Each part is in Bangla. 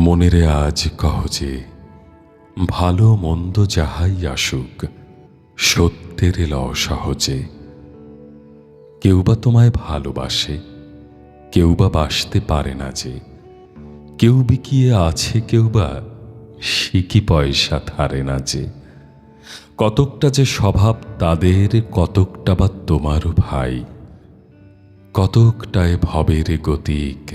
মনেরে আজ কহ যে, ভালো মন্দ যাহাই আসুক, সত্যের ল সহজে। কেউ বা তোমায় ভালোবাসে, কেউ বা বাসতে পারে না যে। কেউ বিকিয়ে আছে, কেউ বা সিকি পয়সা ধারে না যে। কতকটা যে স্বভাব তাদের, কতকটা বা তোমারও ভাই। কতকটায় ভবের গতিক।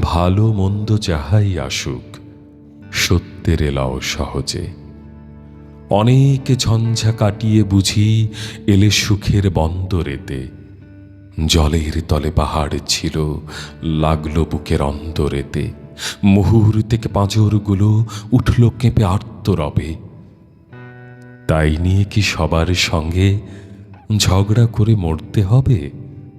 ভালো মন্দ যাহাই আসুক, সত্যের এলাও সহজে। অনেক ঝঞ্ঝা কাটিয়ে বুঝি এলে সুখের বন্দরেতে। জলের তলে পাহাড় ছিল, লাগল বুকের অন্তরেতে। মুহূর্তে পাঁজরগুলো উঠল কেঁপে আর্তরবে। তাই নিয়ে কি সবার সঙ্গে ঝগড়া করে মরতে হবে?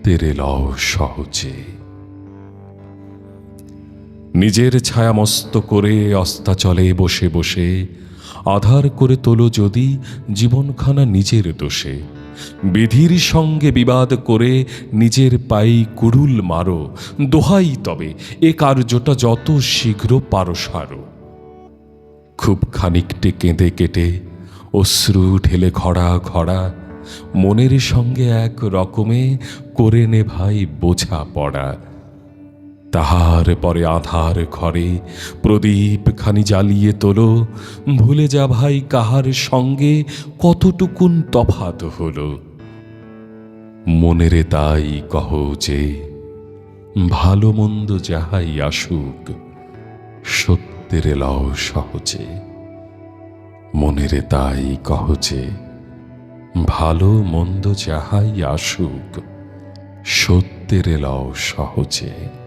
সত্যের লও সহজে। নিজের ছায়া মস্ত করে অস্তাচলে বসে বসে, আধার করে তোলো যদি জীবনখানা নিজের দোষে। বিধির সঙ্গে বিবাদ করে নিজের পাই কুড়ুল মারো, দোহাই তবে এ কার্যটা যত শীঘ্র পারো সারো। খুব খানিকটে কেঁদে কেটে অশ্রু ঢেলে খড়া খড়া মনের সঙ্গে এক রকমে করে নে ভাই বোঝা পড়া। তাহার পরে আধার ঘরে প্রদীপ খানি জ্বালিয়ে তোলো। ভুলে যা ভাই কাহার সঙ্গে কতটুকুন তফাত হলো। মনেরে তাই কহ যে, ভালো মন্দ যাহাই আসুক, সত্যের লও সহজে। মনেরে তাই কহ যে ভালো মন্দ যাহাই আসুক সত্যের লও সহজে।